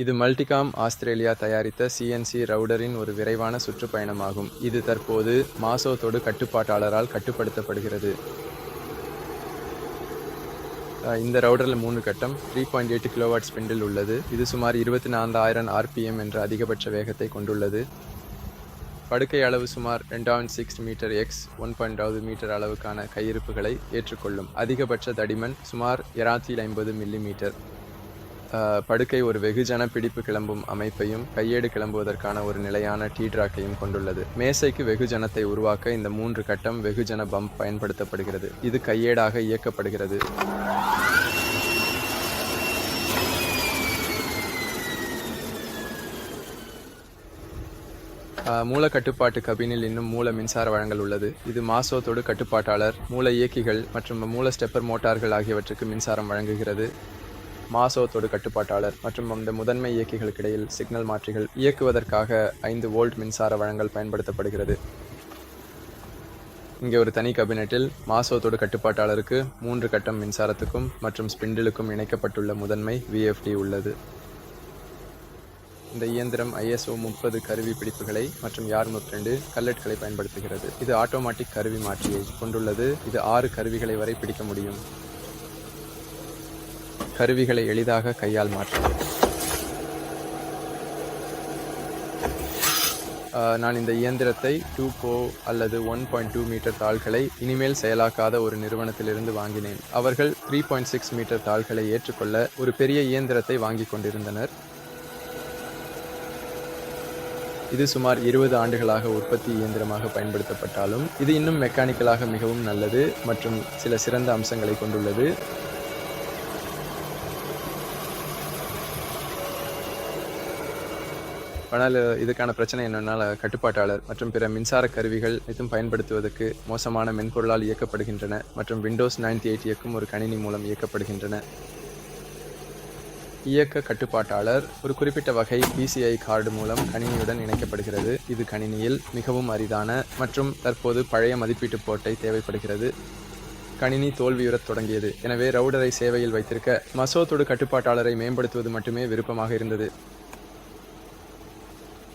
இது மல்டிகாம் ஆஸ்திரேலியா தயாரித்த சிஎன்சி ரவுடரின் ஒரு விரைவான சுற்றுப்பயணமாகும். இது தற்போது மாசோத்தோடு கட்டுப்பாட்டாளரால் கட்டுப்படுத்தப்படுகிறது. இந்த ரவுடரில் மூணு கட்டம் three point eight kilowatt spindle உள்ளது. இது சுமார் இருபத்தி நான்காயிரம் ஆர்பிஎம் என்ற அதிகபட்ச வேகத்தை கொண்டுள்ளது. படுக்கை அளவு சுமார் ரெண்டாயிரம் six metre x one point metre அளவுக்கான கையிருப்புகளை ஏற்றுக்கொள்ளும். அதிகபட்ச தடிமன் சுமார் இருநூத்தி ஐம்பது மில்லி மீட்டர் படுக்கை ஒரு வெகுஜன பிடிப்பு கிளம்பும் அமைப்பையும் கையேடு கிளம்புவதற்கான ஒரு நிலையான டீட்ராக்கையும் கொண்டுள்ளது. மேசைக்கு வெகுஜனத்தை உருவாக்க இந்த மூன்று கட்டம் வெகுஜன பம்ப் பயன்படுத்தப்படுகிறது. இது கையேடாக இயக்கப்படுகிறது. மூல கட்டுப்பாட்டு கபினில் இன்னும் மூல மின்சார வழங்கல் உள்ளது. இது மாசோ தொடு கட்டுப்பாட்டாளர் மூல இயக்கிகள் மற்றும் மூல ஸ்டெப்பர் மோட்டார்கள் ஆகியவற்றுக்கு மின்சாரம் வழங்குகிறது. மாசோத்தோடு கட்டுப்பாட்டாளர் மற்றும் அந்த முதன்மை இயக்கிகளுக்கு இடையில் சிக்னல் மாற்றிகள் இயக்குவதற்காக ஐந்து வோல்ட் மின்சார வழங்கல் பயன்படுத்தப்படுகிறது. இங்கே ஒரு தனி கபினெட்டில் மாசோத்தோடு கட்டுப்பாட்டாளருக்கு மூன்று கட்டம் மின்சாரத்துக்கும் மற்றும் ஸ்பிண்டிலுக்கும் இணைக்கப்பட்டுள்ள முதன்மை விஎஃப்டி உள்ளது. இந்த இயந்திரம் ஐஎஸ்ஓ முப்பது கருவி பிடிப்புகளை மற்றும் யார் ரெண்டு கல்லட்களை பயன்படுத்துகிறது. இது ஆட்டோமேட்டிக் கருவி மாற்றியை கொண்டுள்ளது. இது ஆறு கருவிகளை வரை பிடிக்க முடியும். கருவிகளை எளிதாக கையால் மாற்றலாம் நான் இந்த இயந்திரத்தை டூ போ அல்லது ஒன் பாயிண்ட் டூ மீட்டர் தாள்களை இனிமேல் செயலாக்காத ஒரு நிறுவனத்திலிருந்து வாங்கினேன். அவர்கள் த்ரீ பாயிண்ட் சிக்ஸ் மீட்டர் தாள்களை ஏற்றுக்கொள்ள ஒரு பெரிய இயந்திரத்தை வாங்கி கொண்டிருந்தனர். இது சுமார் இருபது ஆண்டுகளாக உற்பத்தி இயந்திரமாக பயன்படுத்தப்பட்டாலும் இது இன்னும் மெக்கானிக்கலாக மிகவும் நல்லது மற்றும் சில சிறந்த அம்சங்களை கொண்டுள்ளது. ஆனால் இதுக்கான பிரச்சனை என்னென்னால் கட்டுப்பாட்டாளர் மற்றும் பிற மின்சார கருவிகள் இதுவும் பயன்படுத்துவதற்கு மோசமான மென்பொருளால் இயக்கப்படுகின்றன மற்றும் விண்டோஸ் நைன்டி எயிட் இயக்கும் ஒரு கணினி மூலம் இயக்கப்படுகின்றன. இயக்க கட்டுப்பாட்டாளர் ஒரு குறிப்பிட்ட வகை பிசிஐ கார்டு மூலம் கணினியுடன் இணைக்கப்படுகிறது. இது கணினியில் மிகவும் அரிதான மற்றும் தற்போது பழைய மதிப்பீட்டு போட்டை தேவைப்படுகிறது. கணினி தோல்வியுறத் தொடங்கியது. எனவே ரவுடரை சேவையில் வைத்திருக்க மசோத்தொடு கட்டுப்பாட்டாளரை மேம்படுத்துவது மட்டுமே விருப்பமாக இருந்தது.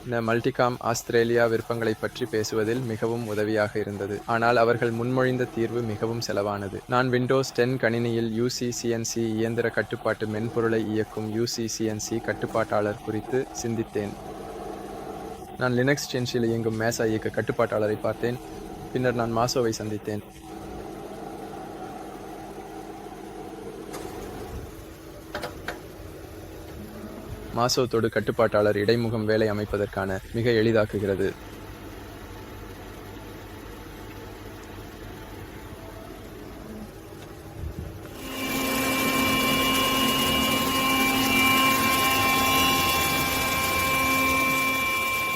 இந்த மல்டிகாம் ஆஸ்திரேலியா விருப்பங்களை பற்றி பேசுவதில் மிகவும் உதவியாக இருந்தது. ஆனால் அவர்கள் முன்மொழிந்த தீர்வு மிகவும் செலவானது. நான் விண்டோஸ் டென் கணினியில் யூசிசிஎன்சி இயந்திர கட்டுப்பாட்டு மென்பொருளை இயக்கும் யூசிசிஎன்சி கட்டுப்பாட்டாளர் குறித்து சிந்தித்தேன். நான் லினக்ஸ் சென்ஷில் இயங்கும் மேசா இயக்க கட்டுப்பாட்டாளரை பார்த்தேன். பின்னர் நான் மாசோவை சந்தித்தேன். மாசோத்தோடு கட்டுப்பாட்டாளர் இடைமுகம் வேலை அமைப்பதற்கான மிக எளிதாக்குகிறது.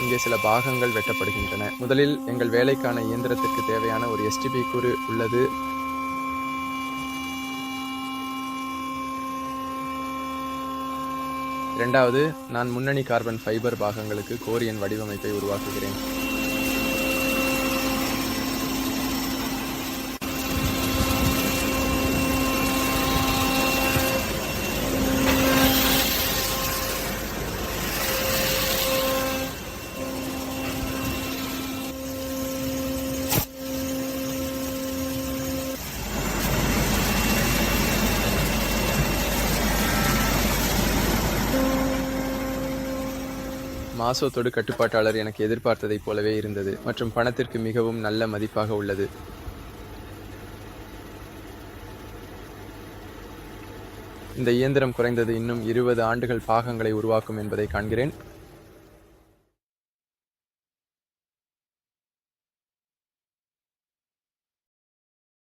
இங்கே சில பாகங்கள் வெட்டப்படுகின்றன. முதலில் எங்கள் வேலைக்கான இயந்திரத்திற்கு தேவையான ஒரு எஸ்டிபி கூறு உள்ளது. ரெண்டாவது நான் முன்னணி கார்பன் ஃபைபர் பாகங்களுக்கு கோரியன் வடிவமைப்பை உருவாக்குகிறேன். மாசோ தொடு கட்டுப்பாட்டாளர் எனக்கு எதிர்பார்த்ததைப் போலவே இருந்தது மற்றும் பணத்திற்கு மிகவும் நல்ல மதிப்பாக உள்ளது. இந்த இயந்திரம் குறைந்தது இன்னும் இருபது ஆண்டுகள் பாகங்களை உருவாக்கும் என்பதை காண்கிறேன்.